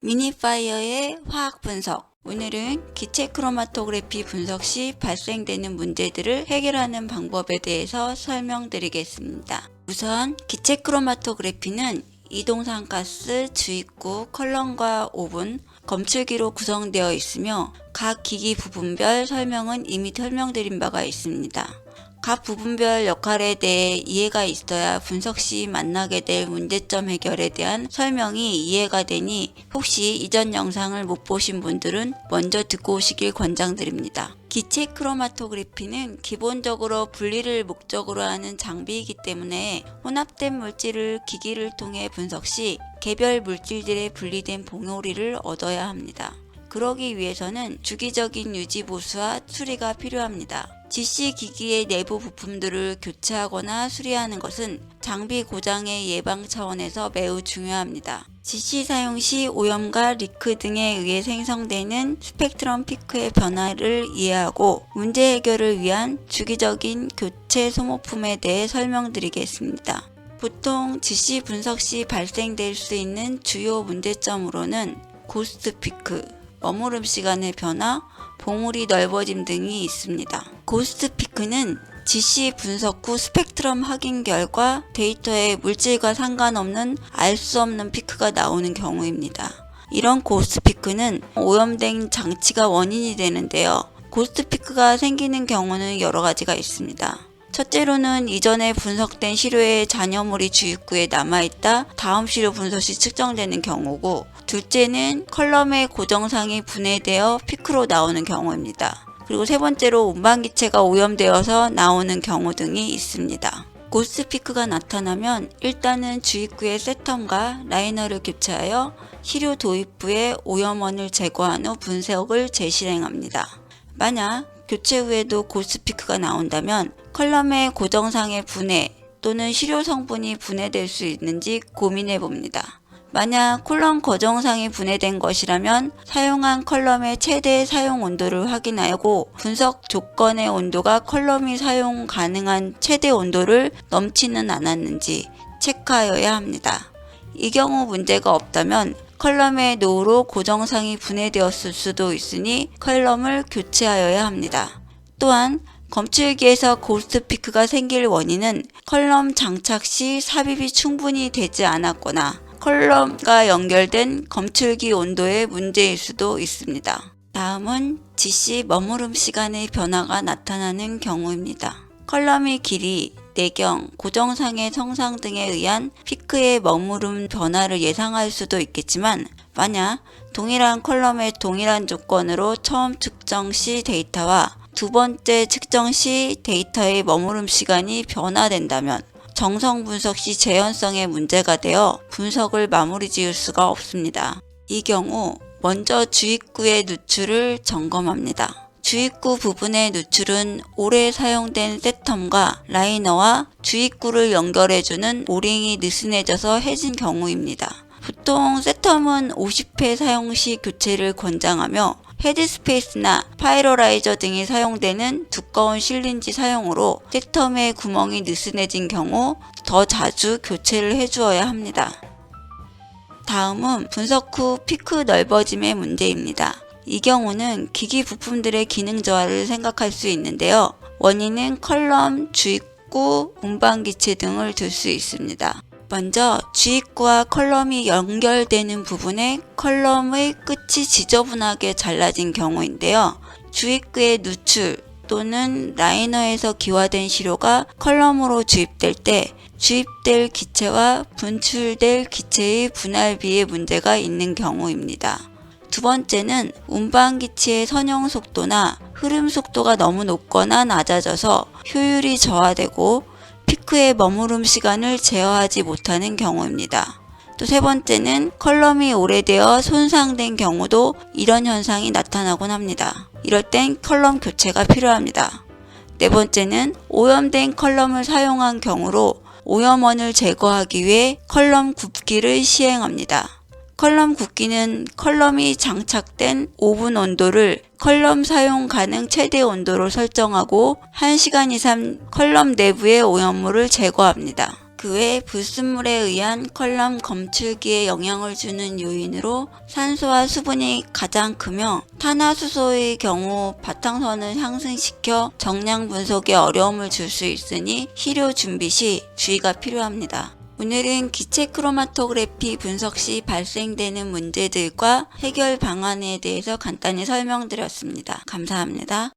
미니파이어의 화학 분석. 오늘은 기체 크로마토그래피 분석 시 발생되는 문제들을 해결하는 방법에 대해서 설명드리겠습니다. 우선 기체 크로마토그래피는 이동산 가스, 주입구, 컬럼과 오분, 검출기로 구성되어 있으며 각 기기 부분별 설명은 이미 설명드린 바가 있습니다. 각 부분별 역할에 대해 이해가 있어야 분석 시 만나게 될 문제점 해결에 대한 설명이 이해가 되니 혹시 이전 영상을 못 보신 분들은 먼저 듣고 오시길 권장드립니다. 기체 크로마토그래피는 기본적으로 분리를 목적으로 하는 장비이기 때문에 혼합된 물질을 기기를 통해 분석 시 개별 물질들의 분리된 봉오리를 얻어야 합니다. 그러기 위해서는 주기적인 유지 보수와 수리가 필요합니다. GC 기기의 내부 부품들을 교체하거나 수리하는 것은 장비 고장의 예방 차원에서 매우 중요합니다. GC 사용 시 오염과 리크 등에 의해 생성되는 스펙트럼 피크의 변화를 이해하고 문제 해결을 위한 주기적인 교체 소모품에 대해 설명드리겠습니다. 보통 GC 분석 시 발생될 수 있는 주요 문제점으로는 고스트 피크, 머무름 시간의 변화, 봉우리 넓어짐 등이 있습니다. 고스트 피크는 GC 분석 후 스펙트럼 확인 결과 데이터에 물질과 상관없는 알 수 없는 피크가 나오는 경우입니다. 이런 고스트 피크는 오염된 장치가 원인이 되는데요. 고스트 피크가 생기는 경우는 여러 가지가 있습니다. 첫째로는 이전에 분석된 시료의 잔여물이 주입구에 남아있다 다음 시료 분석 시 측정되는 경우고 둘째는 컬럼의 고정상이 분해되어 피크로 나오는 경우입니다. 그리고 세 번째로 운반기체가 오염되어서 나오는 경우 등이 있습니다. 고스 피크가 나타나면 일단은 주입구의 세텀과 라이너를 교체하여 시료 도입부에 오염원을 제거한 후 분석을 재실행합니다. 만약 교체 후에도 고스 피크가 나온다면 컬럼의 고정상의 분해 또는 시료 성분이 분해될 수 있는지 고민해 봅니다. 만약 컬럼 고정상이 분해된 것이라면 사용한 컬럼의 최대 사용 온도를 확인하고 분석 조건의 온도가 컬럼이 사용 가능한 최대 온도를 넘지는 않았는지 체크하여야 합니다. 이 경우 문제가 없다면 컬럼의 노후로 고정상이 분해되었을 수도 있으니 컬럼을 교체하여야 합니다. 또한 검출기에서 고스트 피크가 생길 원인은 컬럼 장착 시 삽입이 충분히 되지 않았거나 컬럼과 연결된 검출기 온도의 문제일 수도 있습니다. 다음은 GC 머무름 시간의 변화가 나타나는 경우입니다. 컬럼의 길이, 내경, 고정상의 성상 등에 의한 피크의 머무름 변화를 예상할 수도 있겠지만 만약 동일한 컬럼의 동일한 조건으로 처음 측정 시 데이터와 두 번째 측정 시 데이터의 머무름 시간이 변화된다면 정성 분석 시 재현성에 문제가 되어 분석을 마무리 지을 수가 없습니다. 이 경우 먼저 주입구의 누출을 점검합니다. 주입구 부분의 누출은 오래 사용된 세텀과 라이너와 주입구를 연결해주는 오링이 느슨해져서 해진 경우입니다. 보통 세텀은 50회 사용 시 교체를 권장하며 헤드스페이스나 파이러라이저 등이 사용되는 두꺼운 실린지 사용으로 세텀의 구멍이 느슨해진 경우 더 자주 교체를 해주어야 합니다. 다음은 분석 후 피크 넓어짐의 문제입니다. 이 경우는 기기 부품들의 기능 저하를 생각할 수 있는데요. 원인은 컬럼, 주입구, 운반기체 등을 들 수 있습니다. 먼저 주입구와 컬럼이 연결되는 부분에 컬럼의 끝이 지저분하게 잘라진 경우인데요. 주입구의 누출 또는 라이너에서 기화된 시료가 컬럼으로 주입될 때 주입될 기체와 분출될 기체의 분할비에 문제가 있는 경우입니다. 두 번째는 운반기체의 선형 속도나 흐름 속도가 너무 높거나 낮아져서 효율이 저하되고 피크의 머무름 시간을 제어하지 못하는 경우입니다. 또 세 번째는 컬럼이 오래되어 손상된 경우도 이런 현상이 나타나곤 합니다. 이럴 땐 컬럼 교체가 필요합니다. 네 번째는 오염된 컬럼을 사용한 경우로 오염원을 제거하기 위해 컬럼 굽기를 시행합니다. 컬럼 굽기는 컬럼이 장착된 오븐 온도를 컬럼 사용 가능 최대 온도로 설정하고 1시간 이상 컬럼 내부의 오염물을 제거합니다. 그 외 불순물에 의한 컬럼 검출기에 영향을 주는 요인으로 산소와 수분이 가장 크며 탄화수소의 경우 바탕선을 상승시켜 정량 분석에 어려움을 줄 수 있으니 희료 준비 시 주의가 필요합니다. 오늘은 기체 크로마토그래피 분석 시 발생되는 문제들과 해결 방안에 대해서 간단히 설명드렸습니다. 감사합니다.